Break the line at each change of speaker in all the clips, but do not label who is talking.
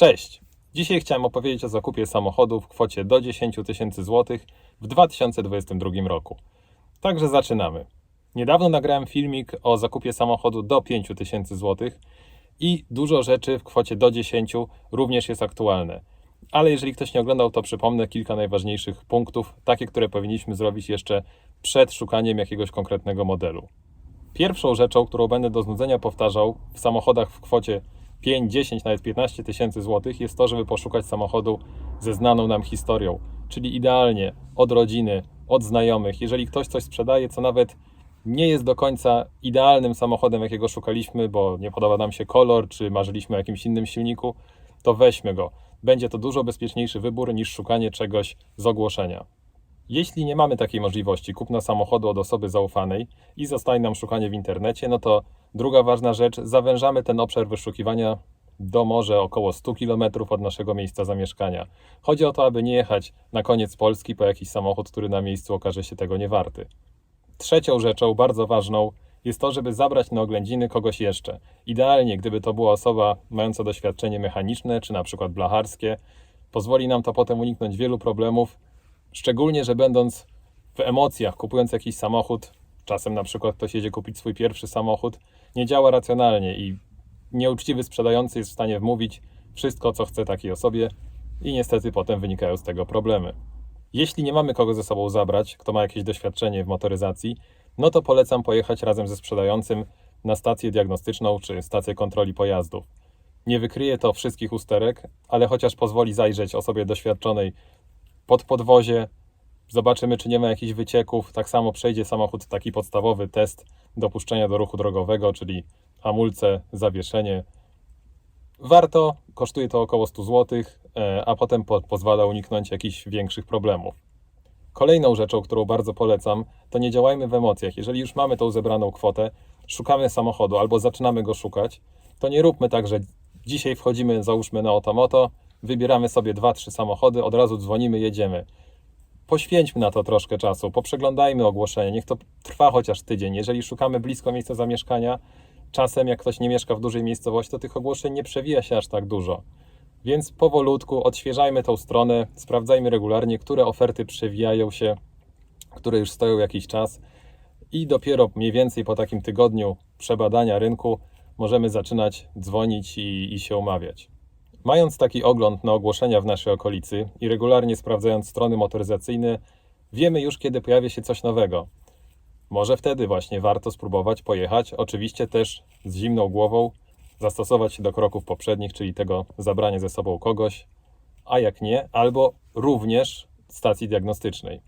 Cześć! Dzisiaj chciałem opowiedzieć o zakupie samochodu w kwocie do 10 tysięcy złotych w 2022 roku. Także zaczynamy. Niedawno nagrałem filmik o zakupie samochodu do 5 tysięcy złotych i dużo rzeczy w kwocie do 10 również jest aktualne. Ale jeżeli ktoś nie oglądał, to przypomnę kilka najważniejszych punktów, takie, które powinniśmy zrobić jeszcze przed szukaniem jakiegoś konkretnego modelu. Pierwszą rzeczą, którą będę do znudzenia powtarzał w samochodach w kwocie 5, 10, nawet 15 tysięcy złotych jest to, żeby poszukać samochodu ze znaną nam historią, czyli idealnie od rodziny, od znajomych. Jeżeli ktoś coś sprzedaje, co nawet nie jest do końca idealnym samochodem, jakiego szukaliśmy, bo nie podoba nam się kolor, czy marzyliśmy o jakimś innym silniku, to weźmy go. Będzie to dużo bezpieczniejszy wybór niż szukanie czegoś z ogłoszenia. Jeśli nie mamy takiej możliwości kupna samochodu od osoby zaufanej i zostaje nam szukanie w internecie, no to druga ważna rzecz, zawężamy ten obszar wyszukiwania do może około 100 km od naszego miejsca zamieszkania. Chodzi o to, aby nie jechać na koniec Polski po jakiś samochód, który na miejscu okaże się tego nie warty. Trzecią rzeczą, bardzo ważną, jest to, żeby zabrać na oględziny kogoś jeszcze. Idealnie, gdyby to była osoba mająca doświadczenie mechaniczne, czy na przykład blacharskie, pozwoli nam to potem uniknąć wielu problemów, Szczególnie, że będąc w emocjach, kupując jakiś samochód, czasem na przykład ktoś jedzie kupić swój pierwszy samochód, nie działa racjonalnie i nieuczciwy sprzedający jest w stanie wmówić wszystko, co chce takiej osobie i niestety potem wynikają z tego problemy. Jeśli nie mamy kogo ze sobą zabrać, kto ma jakieś doświadczenie w motoryzacji, no to polecam pojechać razem ze sprzedającym na stację diagnostyczną czy stację kontroli pojazdów. Nie wykryje to wszystkich usterek, ale chociaż pozwoli zajrzeć osobie doświadczonej pod podwozie, zobaczymy, czy nie ma jakichś wycieków. Tak samo przejdzie samochód taki podstawowy test dopuszczenia do ruchu drogowego, czyli hamulce, zawieszenie. Warto, kosztuje to około 100 zł, e, a potem po pozwala uniknąć jakichś większych problemów. Kolejną rzeczą, którą bardzo polecam, to nie działajmy w emocjach. Jeżeli już mamy tą zebraną kwotę, szukamy samochodu albo zaczynamy go szukać, to nie róbmy tak, że dzisiaj wchodzimy, załóżmy na Otomoto, wybieramy sobie dwa, trzy samochody, od razu dzwonimy, jedziemy. Poświęćmy na to troszkę czasu, poprzeglądajmy ogłoszenie, niech to trwa chociaż tydzień. Jeżeli szukamy blisko miejsca zamieszkania, czasem jak ktoś nie mieszka w dużej miejscowości, to tych ogłoszeń nie przewija się aż tak dużo. Więc powolutku odświeżajmy tą stronę, sprawdzajmy regularnie, które oferty przewijają się, które już stoją jakiś czas i dopiero mniej więcej po takim tygodniu przebadania rynku możemy zaczynać dzwonić i, i się umawiać. Mając taki ogląd na ogłoszenia w naszej okolicy i regularnie sprawdzając strony motoryzacyjne, wiemy już, kiedy pojawia się coś nowego. Może wtedy właśnie warto spróbować pojechać, oczywiście też z zimną głową, zastosować się do kroków poprzednich, czyli tego zabrania ze sobą kogoś, a jak nie, albo również stacji diagnostycznej.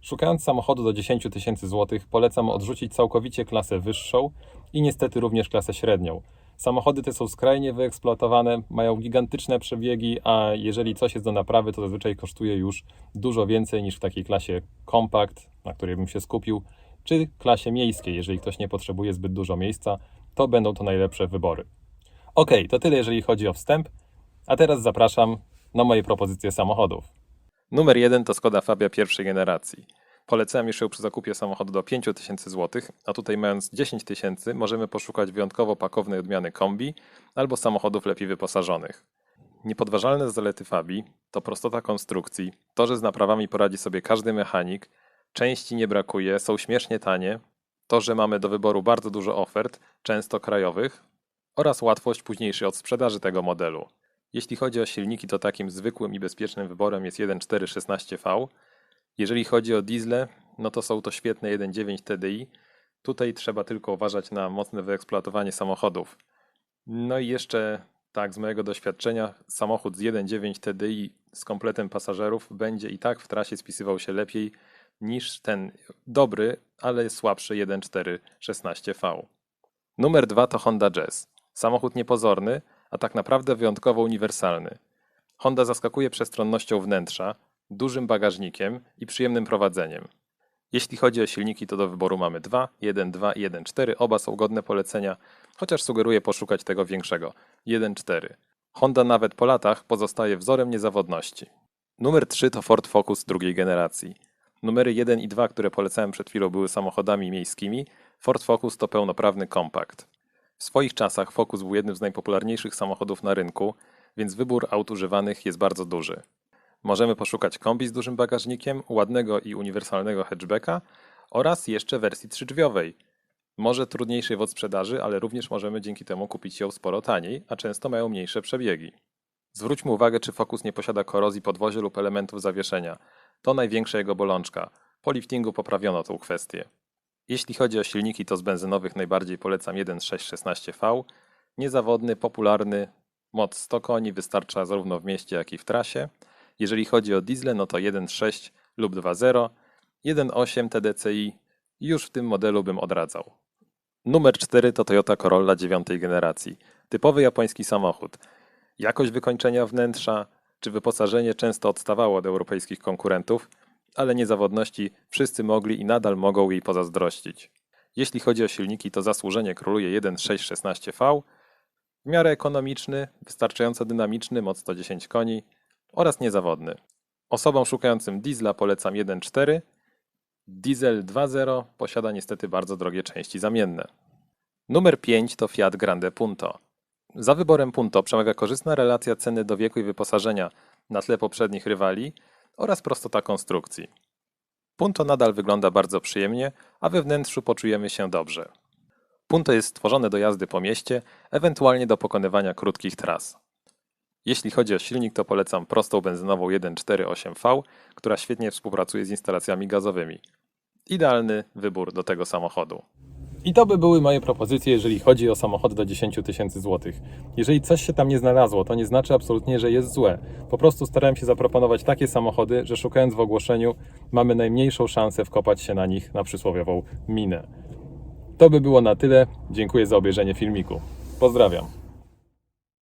Szukając samochodu do 10 tysięcy złotych, polecam odrzucić całkowicie klasę wyższą i niestety również klasę średnią. Samochody te są skrajnie wyeksploatowane, mają gigantyczne przebiegi, a jeżeli coś jest do naprawy, to zazwyczaj kosztuje już dużo więcej niż w takiej klasie kompakt, na której bym się skupił, czy klasie miejskiej, jeżeli ktoś nie potrzebuje zbyt dużo miejsca, to będą to najlepsze wybory. Ok, to tyle jeżeli chodzi o wstęp, a teraz zapraszam na moje propozycje samochodów. Numer jeden to Skoda Fabia pierwszej generacji. Polecam już ją przy zakupie samochodu do 5000 zł, a tutaj mając 10 tysięcy możemy poszukać wyjątkowo pakownej odmiany kombi albo samochodów lepiej wyposażonych. Niepodważalne zalety Fabii to prostota konstrukcji, to, że z naprawami poradzi sobie każdy mechanik, części nie brakuje, są śmiesznie tanie, to, że mamy do wyboru bardzo dużo ofert, często krajowych oraz łatwość późniejszej odsprzedaży tego modelu. Jeśli chodzi o silniki, to takim zwykłym i bezpiecznym wyborem jest 1.4 16V, jeżeli chodzi o diesle, no to są to świetne 1.9 TDI. Tutaj trzeba tylko uważać na mocne wyeksploatowanie samochodów. No i jeszcze tak, z mojego doświadczenia, samochód z 1.9 TDI z kompletem pasażerów będzie i tak w trasie spisywał się lepiej niż ten dobry, ale słabszy 1.4 16V. Numer 2 to Honda Jazz. Samochód niepozorny, a tak naprawdę wyjątkowo uniwersalny. Honda zaskakuje przestronnością wnętrza, dużym bagażnikiem i przyjemnym prowadzeniem. Jeśli chodzi o silniki, to do wyboru mamy 2, 1.2 i 1.4. Oba są godne polecenia, chociaż sugeruję poszukać tego większego 1.4. Honda nawet po latach pozostaje wzorem niezawodności. Numer 3 to Ford Focus drugiej generacji. Numery 1 i 2, które polecałem przed chwilą, były samochodami miejskimi. Ford Focus to pełnoprawny kompakt. W swoich czasach Focus był jednym z najpopularniejszych samochodów na rynku. więc wybór aut używanych jest bardzo duży. Możemy poszukać kombi z dużym bagażnikiem, ładnego i uniwersalnego hatchbacka oraz jeszcze wersji trzydrzwiowej. Może trudniejszej w odsprzedaży, ale również możemy dzięki temu kupić ją sporo taniej, a często mają mniejsze przebiegi. Zwróćmy uwagę, czy Focus nie posiada korozji podwozie lub elementów zawieszenia. To największa jego bolączka. Po liftingu poprawiono tą kwestię. Jeśli chodzi o silniki, to z benzynowych najbardziej polecam 1.616V. Niezawodny, popularny, moc 100 koni wystarcza zarówno w mieście, jak i w trasie. Jeżeli chodzi o diesle, no to 1.6 lub 2.0, 1.8 TDCi już w tym modelu bym odradzał. Numer 4 to Toyota Corolla dziewiątej generacji. Typowy japoński samochód. Jakość wykończenia wnętrza czy wyposażenie często odstawało od europejskich konkurentów, ale niezawodności wszyscy mogli i nadal mogą jej pozazdrościć. Jeśli chodzi o silniki, to zasłużenie króluje 1.616V, w miarę ekonomiczny, wystarczająco dynamiczny, moc 110 koni oraz niezawodny. Osobom szukającym diesla polecam 1.4. Diesel 2.0 posiada niestety bardzo drogie części zamienne. Numer 5 to Fiat Grande Punto. Za wyborem Punto przemawia korzystna relacja ceny do wieku i wyposażenia na tle poprzednich rywali oraz prostota konstrukcji. Punto nadal wygląda bardzo przyjemnie, a we wnętrzu poczujemy się dobrze. Punto jest stworzone do jazdy po mieście, ewentualnie do pokonywania krótkich tras. Jeśli chodzi o silnik, to polecam prostą benzynową 1.4.8V, która świetnie współpracuje z instalacjami gazowymi. Idealny wybór do tego samochodu. I to by były moje propozycje, jeżeli chodzi o samochody do 10 tysięcy złotych. Jeżeli coś się tam nie znalazło, to nie znaczy absolutnie, że jest złe. Po prostu starałem się zaproponować takie samochody, że szukając w ogłoszeniu, mamy najmniejszą szansę wkopać się na nich na przysłowiową minę. To by było na tyle. Dziękuję za obejrzenie filmiku. Pozdrawiam.